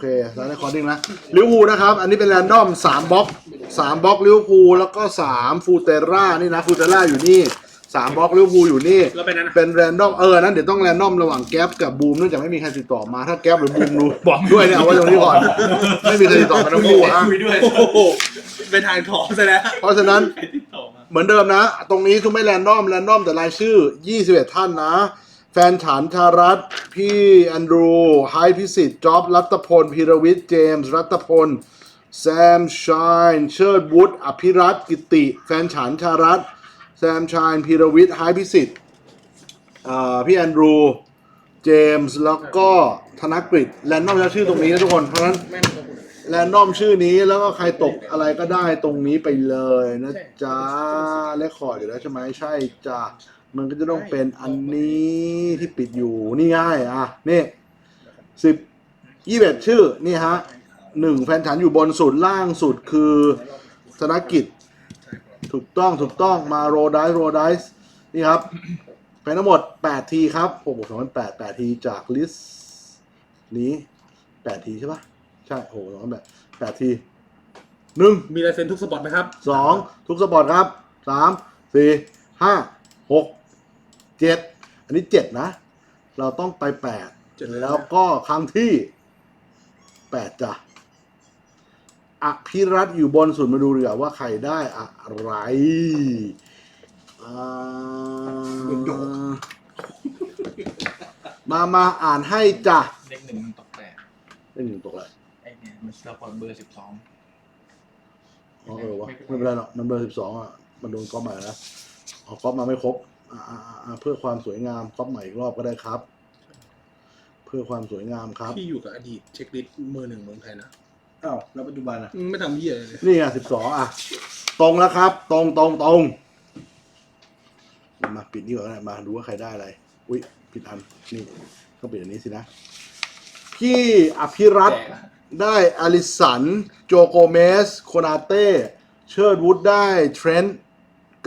เคสายในคอร์ดิ้งนะลิเวอร์พูลนะครับ อันนี้เป็นแรนดอมสามบล็อกสามบล็อกลิเวอร์พูลแล้วก็สามฟูเตร่านี่นะฟูเตร่าอยู่นี่สามบล็อกลิเวอร์พูลอยู่นี่ แล้วไปนั้นนะเป็นแรนดอมเออนั้นเดี๋ยวต้องแรนดอมระหว่างแก๊ปกับบูมเนื่องจากไม่มีใครติดต่อมาถ้าแก๊ปหรือบูมรู้บอกด้วยเนี่ยเอาไว้ตรงนี้ก่อนไม่มีใครติดต่อมาทั้งคู่ฮะคุยด้วยโอ้โหเป็นทางทองซะแล้วเพราะฉะนั้นใครติดต่อมาเหมือนเดิมนะ ตรงนี้ทุกไม่แรนดอม แรนดอมแต่รายชื่อ 21 ท่านนะ แฟนฉันชารัตพี่แอนดรูไฮพิสิทธิ์จ็อบรัตพลพีรวิทย์เจมส์รัตพล แซมชายเชิดวุฒิอภิรัตกิติ แฟนฉันชารัตแซมชายพีรวิทย์ไฮพิสิทธิ์พี่แอนดรูเจมส์แล้วก็ธนกฤษแรนดอมชื่อตรงนี้นะทุกคนเพราะฉะนั้นแรนดอมชื่อนี้แล้วก็ใครตกอะไรก็ได้ตรงนี้ไปเลยนะจ๊ะเลคคอร์ดอยู่แล้วใช่ไหมใช่จ้ะ มันก็จะต้องเป็นอันนี้ที่ปิดอยู่นี่ง่ายอะนี่สิบยี่สิบเอ็ดชื่อนี่ฮะหนึ่งแฟนฉันอยู่บนสุดล่างสุดคือธนกิจ ถูกต้องถูกต้องมาโรไดโรไดส์นี่ครับเป็นทั้งหมด8ทีครับโอ้โหสองพันแปดแปดทีจากลิสต์นี้8ทีใช่ปะใช่โอ้โหสองพันแปดแปดทีหนึ่งมีลายเซ็นทุกสปอตไหมครับสองทุกสปอร์ตครับสามสี่ห้าหก เจ็ดอันนี้เจ็ดนะ เราต้องไปแปดเจ็ดแล้วก็ครั้งที่แปดจ้ะอภิรัตน์อยู่บนสุดมาดูดีกว่าว่าใครได้อะไรอ่ามามาอ่านให้จ้ะเลขหนึ่งมันตกแปดเล่นหนึ่งตกเลยไอ้เนี่ยมันสปอร์ตเบอร์สิบสองอ๋อเออวะไม่เป็นไรหรอกมันเบอร์สิบสองอะ มันโดนก๊อปใหม่แล้วเอาก๊อปมาไม่ครบอ่าอ่าอ่าอ่า เพื่อความสวยงามก๊อปใหม่อีกรอบก็ได้ครับ เพื่อความสวยงามครับพี่อยู่กับอดีตเช็คลิสต์มือหนึ่งเมืองไทยนะอ้าวแล้วปัจจุบันอะมึงไม่ทำเหี้ยอะไรเลยนี่ไงสิบสองอะ ตรงแล้วครับ ตรงตรงตรงมาปิดนี่ก่อนก็ได้มาดูว่าใครได้อะไรอุ้ยผิดอันนี่ก็ปิดอันนี้สินะ พี่อภิรัตน์แจกอะได้อลิสัน โจโกเมส โคนาเต้ เชิร์ดวูดได้เทรนต์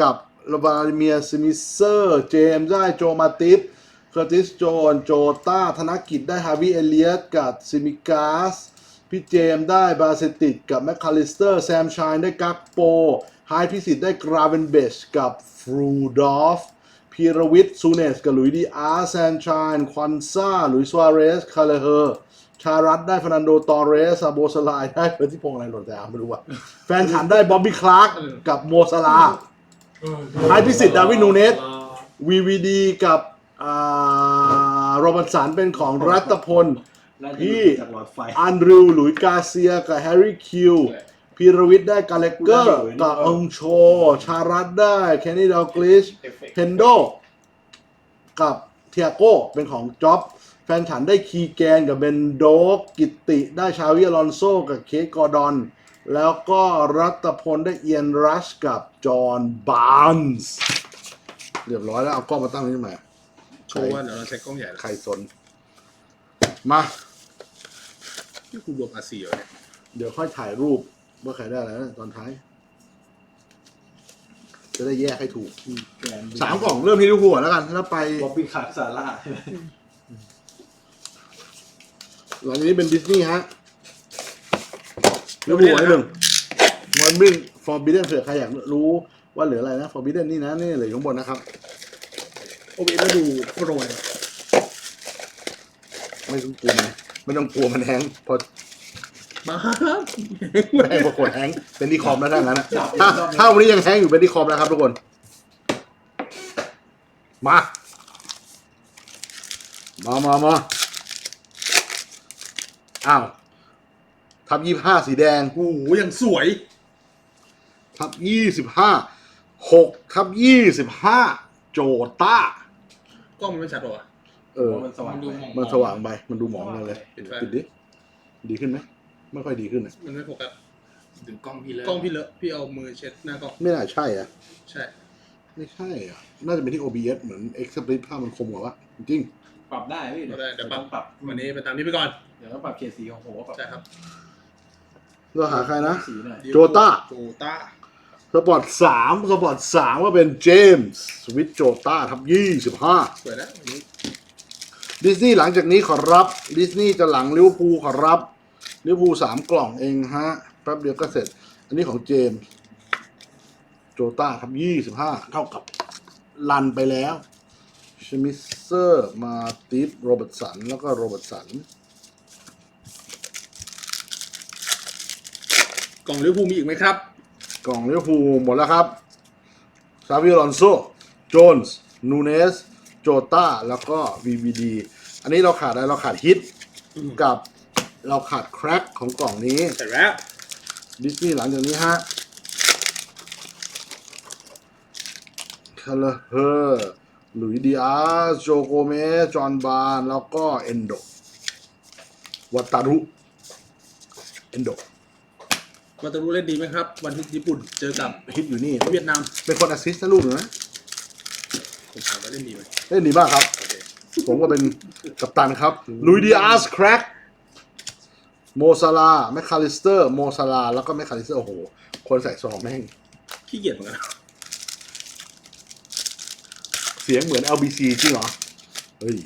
กับ ลาบาดิเมียร์สมิเซอร์ เจมส์ได้โจมาติฟเคอร์ติสโจน โจต้า ธนกิจได้ฮาวิเอเลียตกับซิมิกาส พี่เจมส์ได้บาเซติกกับแมคคาลิสเตอร์ แซมชายได้กักโปไฮพิสิทธิ์ได้กราเวนเบชกับฟรูดอฟพีรวิทย์ซูเนสกับลุยดีอาร์แซนชายควันซ่าลุยสวาเรส คาเลเฮอร์ชารัตได้ฟนันโดตอเรสซาโบสลายได้เพื่อที่พงอะไรหล่นแต่ไม่รู้ว่าแฟนฉันได้บ๊อบบี้คลาร์กกับโมซาลา ไฮพิสิทธิ์ดาวินนูเนสวีวีดีกับโรบันสันเป็นของรัตพล พี่อันดรูหลุยกาเซียกับแฮร์รี่คิวพีรวิทย์ได้กาเลกเกอร์กับองโช ชารัตได้แคนนี่ดาวกลิชเอฟเฟกต์เพนโด กับเทียโก้เป็นของจ็อบแฟนฉันได้คีแกนกับเบนโดกกิติได้ชาวิอลอนโซกับเคทกอร์ดอน แล้วก็รัตพลได้เอียนรัชกับจอห์นบาร์นส์เรียบร้อยแล้วเอากล้องมาตั้งนี่ใหม่โชว์ว่าเดี๋ยวเราใช้กล้องใหญ่ใครสน มา ที่คุณรวมอาซีเหรอเนี่ยเดี๋ยวค่อยถ่ายรูปว่าใครได้อะไรนะตอนท้าย จะได้แยกให้ถูกแกนสามกล่องเริ่มที่ลูกหัวแล้วกัน แล้วไปบ๊อบบี้คาร์ซาร่าใช่ไหมหลังจากนี้เป็นดิสนีย์ฮะ ลูกหัวให้หนึ่งวันบินฟอร์บิเดนเผื่อใครอยากรู้ว่าเหลืออะไรนะฟอร์บิเดนนี่นะนี่เหลืออยู่ข้างบนนะครับ โอเบแล้วดูโปรยไม่ต้องกลัวมันไม่ต้องกลัวมันแฮงก์เพอมาไม่ให้ปรากฏแฮงก์เป็นที่คอมแล้วถ้างั้นนะถ้าถ้าวันนี้ยังแฮงก์อยู่เป็นที่คอมนะครับทุกคน มา มามามาอ้าว ทับยี่ห้าสีแดงโอ้โหยังสวย ทับยี่สิบห้าหกทับยี่สิบห้าโจต้ากล้องมันไม่ชัดหรอวะเออ มันสว่างมันดูไปหมองมันสว่างไป มันดูหมองกันเลยปิดไฟปิดดิ ดีขึ้นไหม ไม่ค่อยดีขึ้นนะมันไม่โฟกัสถึงกล้องพี่เลยกล้องพี่เลอะพี่เอามือเช็ดหน้ากล้อง ไม่น่าใช่อะ ใช่ ไม่ใช่อะ น่าจะเป็นที่ OBS เหมือน X Split ภาพมันคมกว่าวะจริง ปรับได้พี่ก็ได้เดี๋ยวปรับต้องปรับ วันนี้ไปตามนี้ไปก่อน เดี๋ยวต้องปรับเคสีของผมว่าปรับ ใช่ครับๆ เราหาใครนะ สีหน่อยโจต้า โจต้าสปอร์ตสามสปอร์ตสามก็เป็นเจมส์สวิตโจต้าทับยี่สิบห้าสวยแล้ววันนี้ดิสนีย์หลังจากนี้ขอรับ ดิสนีย์จะหลังลิเวอร์พูลขอรับลิเวอร์พูลสามกล่องเองฮะแป๊บเดียวก็เสร็จ อันนี้ของเจมส์โจต้าทำยี่สิบห้าเท่ากับลันไปแล้วชมิเซอร์มาติฟโรเบิร์ตสัน แล้วก็โรเบิร์ตสัน กล่องลิเวอร์พูลมีอีกไหมครับ กล่องลิเวอร์พูลหมดแล้วครับซาวิลอนโซโจนส์นูเนสโจต้าแล้วก็ VVD อันนี้เราขาดอะไรเราขาดฮิตอืมกับเราขาดแคร็กของกล่องนี้ใส่แล้วดิสนีย์หลังจากนี้ฮะคาร์ลเฮอร์หลุยดิอาสโจโกเมสจอห์นบาร์แล้วก็เอนโดวัตารุเอนโด มาตารูเล่นดีไหมครับ วันที่ญี่ปุ่นเจอกับฮิตอยู่นี่ เวียดนามเป็นคนแอสซิสต์นะลูกหนูนะผมถามว่าเล่นดีไหมเล่นดีมากครับโอเคผมก็เป็นกัปตันครับลุยดิอาสแคร็กโมซาลาแมคคาลิสเตอร์ โมซาลา แล้วก็แมคคาลิสเตอร์ โอ้โห คนใส่ซองแม่ง ขี้เกียจเหมือนกันเสียงเหมือน LBC จริงเหรอ เฮ้ย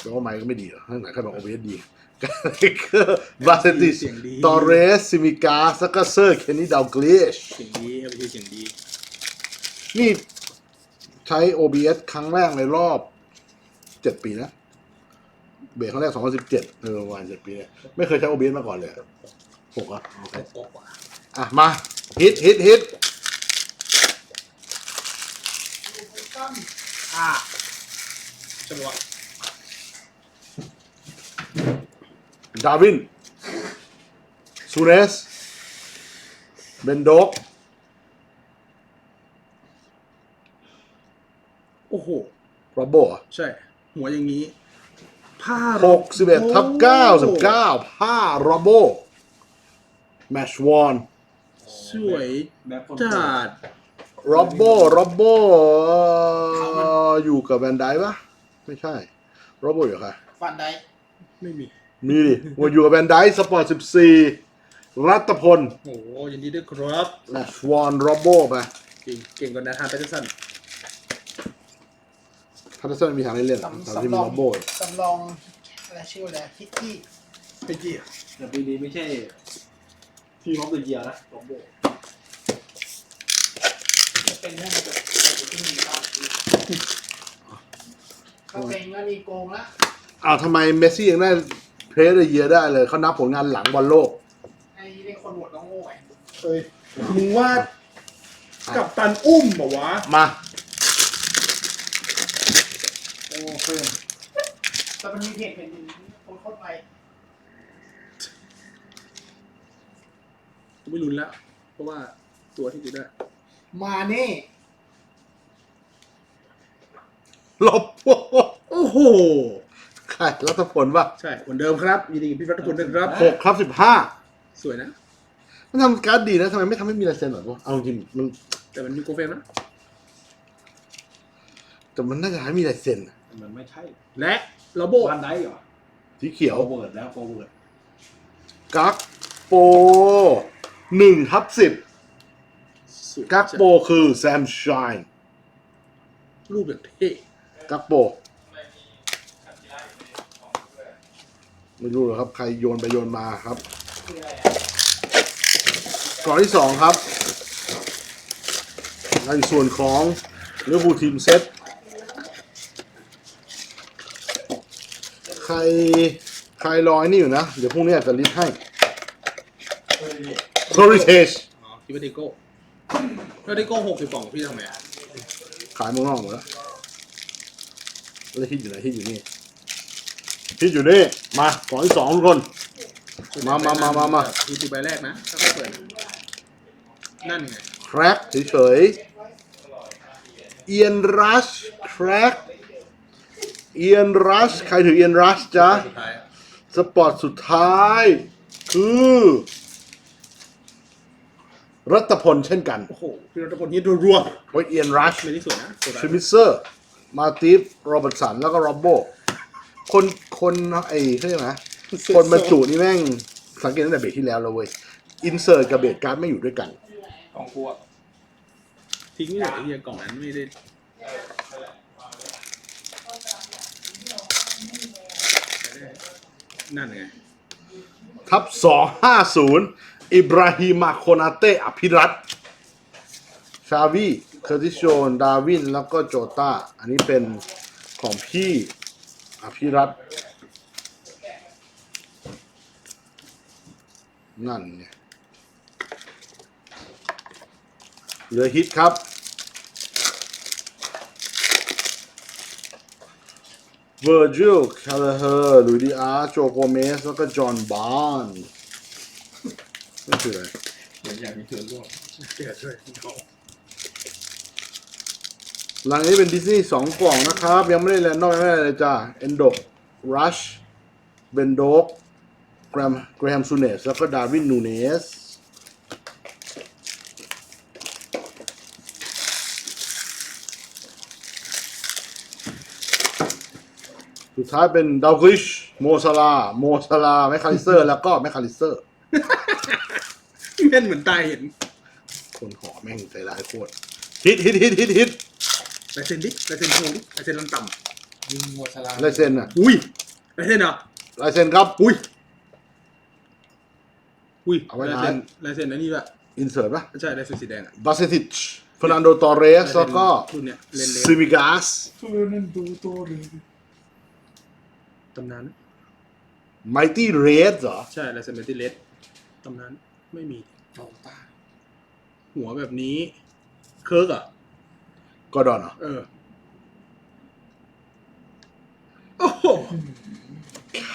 แปลว่าไมค์ก็ไม่ดีเหรอข้างไหนใครบอก OBS ดี กาเลเกอร์บาเซติสเสียงดี ตอเรสซิมิกาสกัสเซอร์เคนนี่ดาวกลิชเสียงดีเอลพีเสียงดี นี่ใช้ OBS ครั้งแรกในรอบเจ็ดปีนะ เบรกครั้งแรก2017เออประมาณเจ็ดปีเนี่ยไม่เคยใช้ OBS มาก่อนเลยหกอะโอเคโอ้กว่าอะ มา ฮิตฮิตฮิตอ่าใช่ไหมวะ ดาวินซูเรสเบนโดกโอ้โหโรโบใช่ หัวอย่างนี้ ผ้าหกสิบเอ็ดทับเก้าสิบเก้าผ้าโรโบแมชวอนสวยแบบคนจัดโรโบโรโบอยู่กับแวนไดปะไม่ใช่โรโบอยู่กับใครฟันได้ไม่มี มีดิว่าอยู่กับแวนไดสปอร์ตสิบสี่รัตพลโอ้โหยินดีด้วยครับแมชวอนโรโบไปเก่งเก่งกว่านาธานแพทเทอร์สันพัตเตอร์สันมีทางเล่นๆหรอสำตอนที่สำมีรองโรโบสำรองอะไรชื่ออะไรคิตตี้ไปเกี่ยแต่ปีนี้ไม่ใช่ทีมออฟเดอะเยียร์นะโรโบจะเป็นเรื่องแบบที่มีบ้างเขาเป็นก็มีโกงละอ้าวทำไมเมสซี่ยังได้ เพลย์เดเยียได้เลยเขานับผลงานหลังบอลโลก ไอ้เล่นคนโหวตต้องโง่ไงเอ้ยมึงว่ากับตันอุ้มเหรอวะมา โอ้เพิ่มแต่มันมีเพจเป็นคนโคตรไปกูไม่รุนแล้ว เพราะว่าตัวที่กูได้มาเน่ลบ โอ้โห ใครรัตพลป่ะใช่เหมือนเดิมครับยินดีกับพี่รัตพลด้วยครับหกครับสิบห้าสวยนะ มันทำการ์ดดีนะทำไมไม่ทำให้มีลายเซ็นหรอวะเอาจริงมันแต่มันมีโกเฟมนะ แต่มันน่าจะให้มีลายเซ็นอะมันไม่ใช่และโรโบวันไดเหรอสีเขียวโปรเวิร์ดแล้วโปรเวิร์ดกักโปหนึ่งทับสิบสวยกักโปคือแซมชายรูปอย่างเท่กักโป ไม่รู้หรอกครับ ใครโยนไปโยนมาครับคืออะไรอะกล่องที่สองครับในส่วนของเลือบูทีมเซตใครใครรอไอ้นี่อยู่นะ เดี๋ยวพรุ่งนี้อาจจะลิสต์ให้ c o r i t a g e อ๋อคิดว่าดิโก้แล้วดิโก้หกสิบกล่องพี่ทำไมอะขายเมืองนอกหมดแล้วแล้วฮิตอยู่ไหนฮิตอยู่นี่ ฮิตอยู่นี่ มากล่องที่สองทุกคน มามามามามา ดูตีใบแรกนะถ้าเขาเปิด นั่นไงแคร็กเฉยๆเอียนรัชแคร็กเอียนรัชใครถือเอียนรัชจ๊ะ สุดท้ายอะสปอร์ตสุดท้าย คือ รัตพลเช่นกันโอ้โหพี่รัตพลนี่รัวโอ้ยเอียนรัชๆไม่ได้สวยนะตัวชิมิเซอร์ มาติฟโรเบิร์ตสัน แล้วก็โรอบโบ คนคนไอ้เขาเรียกนะคนบรรจุนี่แม่งสังเกตตั้งแต่เบรกที่แล้วแล้วเว้ยอินเสิร์ตกับเบรกการ์ดไม่อยู่ด้วยกันกองกลัวทิ้งไม่หมดไอ้เหี้ยกล่องนั้นไม่ได้นั่นไงทับสองห้าศูนย์อิบราฮิมาโคนาเตอภิรัตน์ชาวีเคอร์ติชโชน ดาวิน แล้วก็โจต้าอันนี้เป็นของพี่ อภิรัตน์นั่นไงเหลือฮิตครับ เวอร์จิลคาร์เฮอร์ลุยดีอาร์โจโกเมส แล้วก็จอห์นบานนั่นคืออะไรเหมือนอยากมีเธอร่วมเสียช่วยเขา หลังนี้เป็นดิสนีย์สองกล่องนะครับ ยังไม่ได้แลนด์นอกยังไม่ได้เลยจ้าเอนโดรัชเบนโดกแกรมแกรมซูเนสแล้วก็ดาวินนูเนสสุดท้ายเป็นดาวริชโมซาลาโมซาลาแมคคาลิเซอร์ แล้วก็แมคคาลิเซอร์แม่นเหมือนตายเห็น คนขอแม่งใจร้ายโคตรฮิตฮิตฮิตฮิตฮิต ลายเซ็นดิลายเซ็นโชว์ดิลายเซ็นลันต่ยิงมัวสลามลายเซ็นอะำอุ้ยลายเซ็นเหรอลายเซ็นครับ อุ้ยอุ้ยเอาไว้ลายท้ายเซ็นลายเซ็นอันนี้ด้วยอินเสิร์ตปะใช่ลายเซ็นสีแดงอะบาเซติชเฟรนันโดตอเรสแล้วก็รุ่นเนี้ยเลนเลนซิมิกาสฟูนันดูโตเลยตำนานนะไมตี้เรสเหรอ ใช่ลายเซ็นเมติเลสตำนานไม่มีโจต้าหัวแบบนี้เคิร์กอะ กอร์ดอนเหรอเออ โอ้โห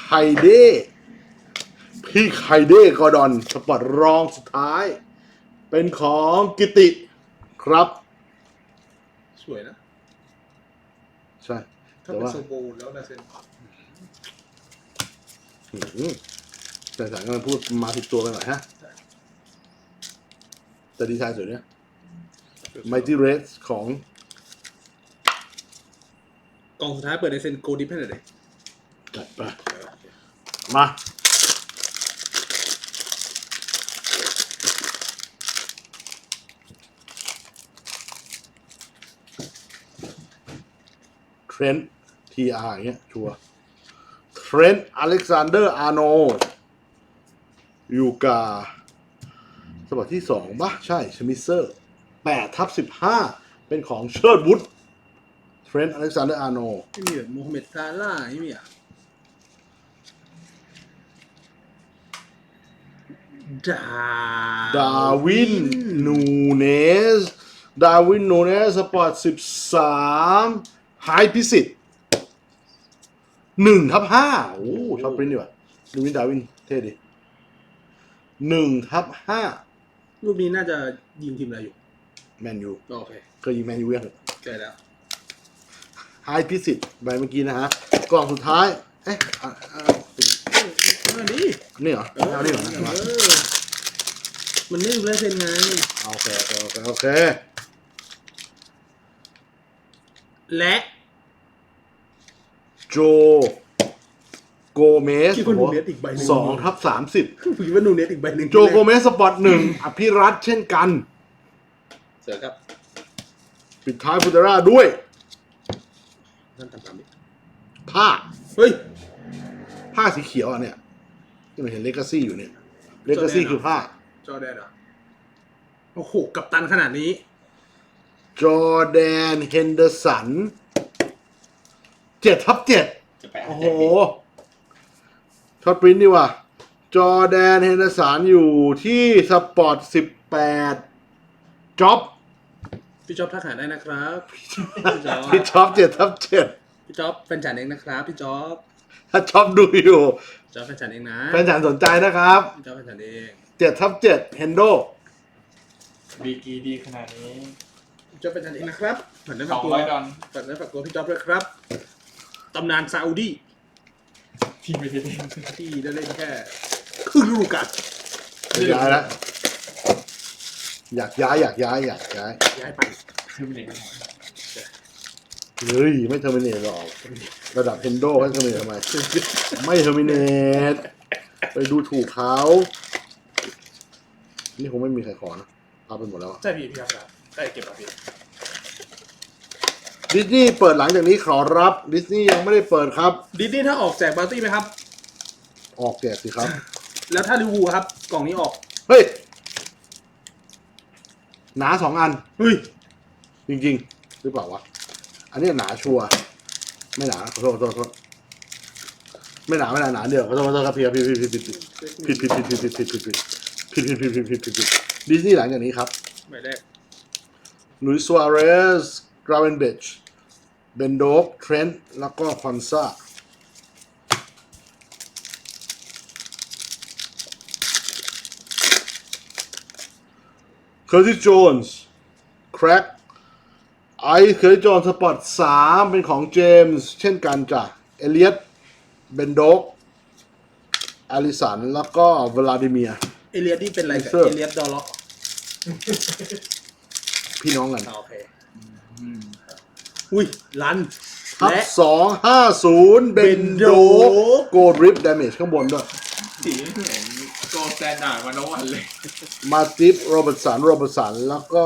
ไคเดพี่ไคเดกอร์ดอนสปอตรองสุดท้าย เป็นของกิติครับ สวยนะ ใช่ ถ้าแต่เป็นว่าโซโบแล้วลายเซ็นหืมแต่สายมันพูดมาผิดตัวไปหน่อยฮะ แต่ดีไซน์สวยเนี่ยไมตี้เรสของ กล่องสุดท้ายเปิดลายเซ็นโกดิฟให้หน่อยเลยจัดไปมา เทรนต์ทีอาร์อย่างเงี้ย ชัวเทรนต์อเล็กซานเดอร์อาร์โนยูกาสปอร์ตที่สองปะใช่ ชมิเซอร์แปดทับสิบห้าเป็นของเชิร์ดวุฒ เทรนต์อเล็กซานเดอร์อาร์โนไม่มีแบบโมฮัมเหม็ดซาร่าห์ไม่มีอะดาดาวินนูเนส ดาวินนูเนสสปอร์ตสิบสามไฮพิสิทธิ์หนึ่งทับห้าโอ้ชอบปริ้นดีว่ะดูวินดาวินเท่ดีหนึ่งทับห้ารูปนี้น่าจะยิงทีมอะไรอยู่ แมนยูโอเคเคยยิงแมนยูยังใกล้แล้ว ไฮพิสิทธิ์ใบเมื่อกี้นะฮะกล่องสุดท้าย เอ๊ะอะอะอันนี้นี่เหรอเอานี่เหรอเออมันไม่รู้ลายเซ็นไงโอเคโอเคโอเคโอเคและโจโกเมสคิดว่านูเนสอีกใบหนึ่งสองทับสามสิบคิดว่านูเนสอีกใบหนึ่งโจโกเมสสปอร์ตหนึ่งอภิรัตน์เช่นกัน เสือครับ ปิดท้ายฟูเตราด้วย นั่นตามๆดิผ้า เฮ้ย ผ้าสีเขียวอะเนี่ย ที่มันเห็นเลกาซี่อยู่เนี่ยเลกาซี่คือผ้า จอแดนเหรอโอ้โหกับตันขนาดนี้ จอร์แดนเฮนเดอร์สันเจ็ดทับเจ็ดจะแปะโอ้โหช็อตปริ้นดีว่ะจอร์แดนเฮนเดอร์สันอยู่ที่สปอร์ตสิบแปดจ็อบ พี่จ๊อบทักหาได้นะครับพี่จ๊อบพี่จ็อบเจ็ดทับเจ็ดพี่จ๊อบเป็นฉันเองนะครับพี่จ๊อบถ้าจ็อบดูอยู่จ๊อบเป็นฉันเองนะแฟนฉันสนใจนะครับพี่จ๊อบเป็นฉันเองเจ็ดทับเจ็ดเฮนโดดีกรีดีขนาดนี้พี่จ๊อบเป็นฉันเองนะครับฝากเนื้อสฝาอกงตัวร้อยดอลฝากเนื้อฝากตัวพี่จ๊อบด้วยครับตำนานซาอุดีที่ไม่ได้เล่นที่ได้เล่นแค่ครึ่งฤดูกาลย้ายแล้ว อยากย้ายอยากย้ายอยากย้ายย้ายไปคือไม่ได้เฮ้ยไม่เทอร์มินเนตหรอกระดับเฮนโดให้เทอร์มินเนตทำไมไม่เทอร์มินเนตไปดูถูกเขานี่คงไม่มีใครขอนะเอาไปหมดแล้วอะใช่พี่พี่ครับได้เก็บแล้วพี่ดิสนีย์เปิดหลังจากนี้ขอรับดิสนีย์ยังไม่ได้เปิดครับ ดิสนีย์ถ้าออกแจกปาร์ตี้ไหมครับ ออกแจกสิครับ แล้วถ้าลิเวอร์พูลครับ กล่องนี้ออก เฮ้ย หนาสองอันเฮ้ยจริงๆ หรือเปล่าวะ อันนี้หนาชัวร์ไม่หนาขอโทษขอโทษขอโทษไม่หนาไม่หนาหนาเดียวขอโทษขอโทษครับพี่ครับพี่พี่พี่พี่ผิดผิดผิดผิดผิดผิดผิดผิดผิดผิดผิดผิดผิดผิดผิดดิสนีย์หลังจากนี้ครับหมายแรกลุยส์ซัวเรสกราเวนเบชเบนโดกเทรนต์แล้วก็คอนซา เคอร์ติสโจนส์แคร็กไอเคอร์ติสโจนส์สปอร์ตสามเป็นของเจมส์เช่นกันจ้ะ เอเลียตเบนโดกอลิสัน แล้วก็วลาดิเมียร์เอเลียสนี่เป็นอะไรกับเซอร์เอเลียสดอลล็อกพี่น้องกัน อ่าโอเคอุ้ยลันทับและสองห้าศูนย์เบนโด Bendo โกดริปดาเมจข้างบนด้วย สีเหมือน โกลสแตนดาร์ดวันโนวันเลยมาติฟโรเบิร์ตสันโรเบิร์ตสันแล้วก็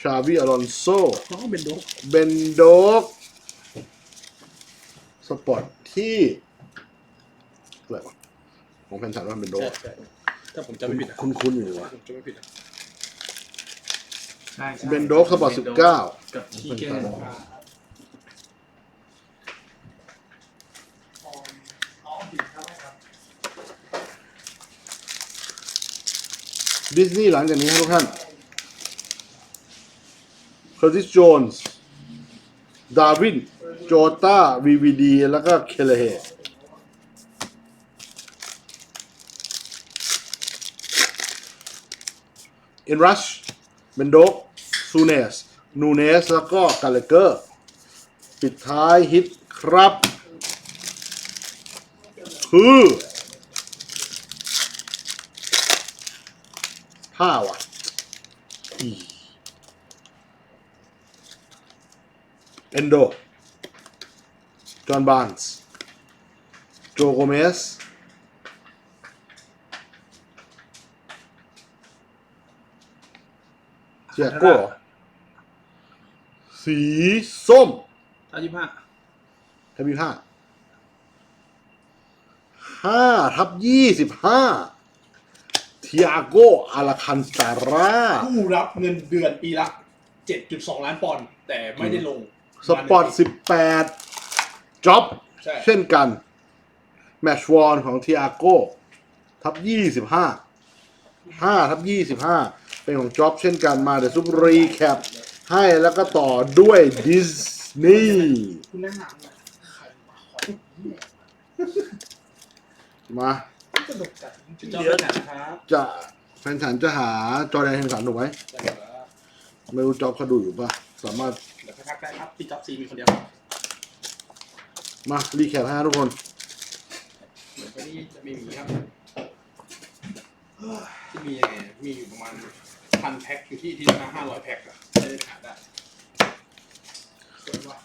ชาวิอลอนโซน้องเป็นโดกเบนโดกสปอร์ตที่อะไรวะของแฟนฉันว่าเบนโดใช่ใช่ถ้าผมจำไม่ผิดนะคุ้นๆอยู่วะ ผมจำไม่ผิดนะใช่ใช่เบนโดกสปอร์ตสิบเก้า กับชีเกน อ๋อผิดครับครับ ดิสนีย์หลังจากนี้ครับทุกท่านเคอร์ติสโจนส์ดาวินโจตาวีวีดีแล้วก็เคเลเฮอ็นรัชเบนโดกซูเนสนูเนสแล้วก็กาเลเกอร์ ปิดท้ายฮิตครับ คือ ผ้าว่ะอีเอนโด จอห์นบาร์นส์ โจโกเมส เจียโก้สีส้มอายุห้าทวีห้า ห้าทับยี่สิบห้าเทียโกอาราคันตาร่า ผู้รับเงินเดือนปีละ 7.2 ล้านปอนด์แต่ไม่ได้ลงสปอร์ตสิบแปดจ็อบ ใช่เช่นกัน แมชวอนของเทียโกทับยี่สิบห้าห้าทับยี่สิบห้าเป็นของจ็อบเช่นกันมาเดี๋ยวซุปรีแคปให้แล้วก็ต่อด้วยดิสนีย์คุณแนะนำหน่อยใครมาขอเนี่ยมา สนุกจัดจริงเยอะนะครับจะแฟนฉันจะหาจอแดนเฮมสันถูกไหมไม่รู้จ็อบเขาดูอยู่ปะสามารถเดี๋ยวพักได้ครับพี่จ๊อบซีมีคนเดียวมารีแคปให้ทุกคน เดี๋ยววันนี้จะไม่มีครับที่มียังไงมีอยู่ประมาณพันแพ็คอยู่ที่ที่ละห้าร้อยแพ็คอะใช้ขายได้สวยว่ะ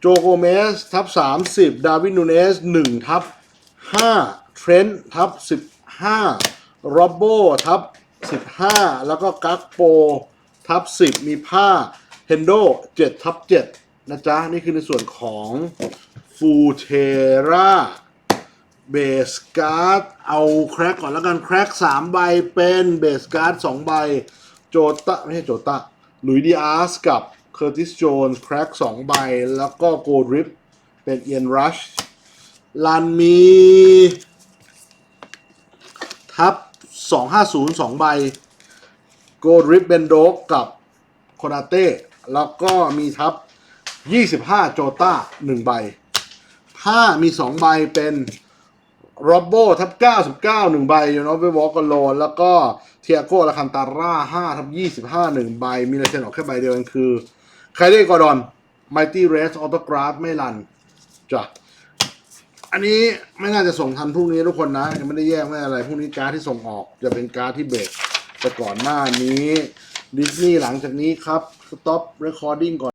โจโกเมส ทับ30ดาวินนูเนส1ทับ5 เทรนต์ทับ15โรบโบทับ15 แล้วก็กักโปทับ10 มีผ้าเฮนโด7ทับ7นะจ๊ะ นี่คือในส่วนของฟูเทราเบสการ์ดเอาแคร็กก่อนแล้วกันแคร็ก3ใบเป็นเบสการ์ด2ใบ โจตะไม่ใช่โจตะหลุยดีอาร์สกับเคอร์ติสโจนส์แคร็ก2ใบ แล้วก็โกดริปเป็นเอียนรัชลันมี ทับ250 2ใบโกดริปเบนโดกกับโคนาเต้แล้วก็มีทับ25โจต้า1ใบผ้ามี2ใบเป็นโรบโบทับ99 1ใบยูโนเววอลกโลนแล้วก็เทียโกลาคันตาร่า5ทับ25 1ใบ มีลายเซ็นออกแค่ใบเดียวกันคือไคเดกอร์ดอนไมตี้เรสออโตกราฟไม่รันจ้ะ อันนี้ไม่น่าจะส่งทันพรุ่งนี้ทุกคนนะยังไม่ได้แยกไม่อะไรพรุ่งนี้การ์ดที่ส่งออกจะเป็นการ์ดที่เบรกแต่ก่อนหน้านี้ดิสนีย์หลังจากนี้ครับสต็อปเรคคอร์ดิ้งก่อน